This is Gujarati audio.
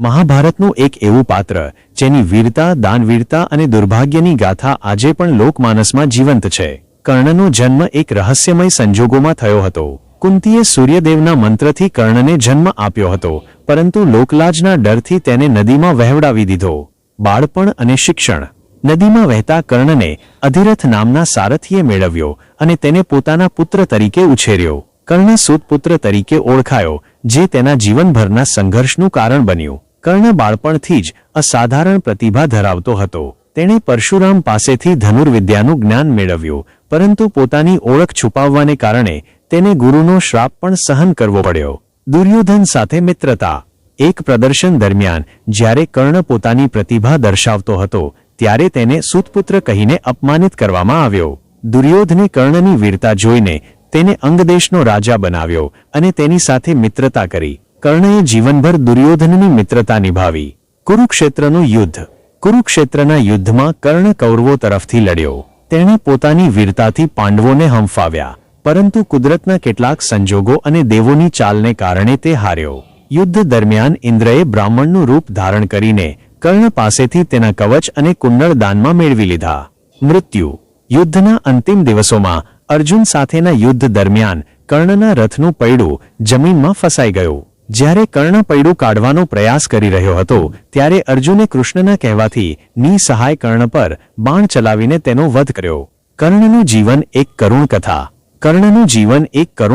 મહાભારતનું એક એવું પાત્ર, જેની વીરતા, દાનવીરતા અને દુર્ભાગ્યની ગાથા આજે પણ લોકમાનસમાં જીવંત છે. કર્ણનો જન્મ એક રહસ્યમય સંજોગોમાં થયો હતો. કુંતીએ સૂર્યદેવના મંત્રથી કર્ણને જન્મ આપ્યો હતો, પરંતુ લોકલાજના ડરથી તેને નદીમાં વહેવડાવી દીધો. બાળપણ અને શિક્ષણ. નદીમાં વહેતા કર્ણને અધિરથ નામના સારથીએ મેળવ્યો અને તેને પોતાના પુત્ર તરીકે ઉછેર્યો. કર્ણ સુતપુત્ર તરીકે ઓળખાયો, જે તેના જીવનભરના સંઘર્ષનું કારણ બન્યું. કર્ણ બાળપણથી જ અસાધારણ પ્રતિભા ધરાવતો હતો. તેણે પરશુરામ પાસેથી ધનુર્વિદ્યાનું જ્ઞાન મેળવ્યું, પરંતુ પોતાની ઓળખ છુપાવવાને કારણે તેને ગુરુનો શ્રાપ પણ સહન કરવો પડ્યો. દુર્યોધન સાથે મિત્રતા, એક પ્રદર્શન દરમિયાન જ્યારે કર્ણ પોતાની પ્રતિભા દર્શાવતો હતો, ત્યારે તેને સુતપુત્ર કહીને અપમાનિત કરવામાં આવ્યો. દુર્યોધને કર્ણની વીરતા જોઈને તેને અંગદેશનો રાજા બનાવ્યો અને તેની સાથે મિત્રતા કરી. કર્ણએ જીવનભર દુર્યોધનની મિત્રતા નિભાવી. કુરુક્ષેત્રનું યુદ્ધ. કુરુક્ષેત્રના યુદ્ધમાં કર્ણ કૌરવો તરફથી લડ્યો. તેણે પોતાની વીરતાથી પાંડવોને હંફાવ્યા. પરંતુ કુદરતના કેટલાક સંજોગો અને દેવોની ચાલને કારણે તે હાર્યો. યુદ્ધ દરમિયાન ઇન્દ્રએ બ્રાહ્મણનું રૂપ ધારણ કરીને કર્ણ પાસેથી તેના કવચ અને કુંડળ દાનમાં મેળવી લીધા. મૃત્યુ. યુદ્ધના અંતિમ દિવસોમાં અર્જુન સાથેના યુદ્ધ દરમિયાન કર્ણના રથનું પૈડું જમીનમાં ફસાઈ ગયું. જ્યારે કર્ણ પૈડું કાઢવાનો પ્રયાસ કરી રહ્યો હતો, ત્યારે અર્જુને કૃષ્ણના કહેવાથી નિસહાય કર્ણ પર બાણ ચલાવીને તેનો વધ કર્યો. કર્ણનું જીવન એક કરુણ કથા. કર્ણનું જીવન એક કરુણ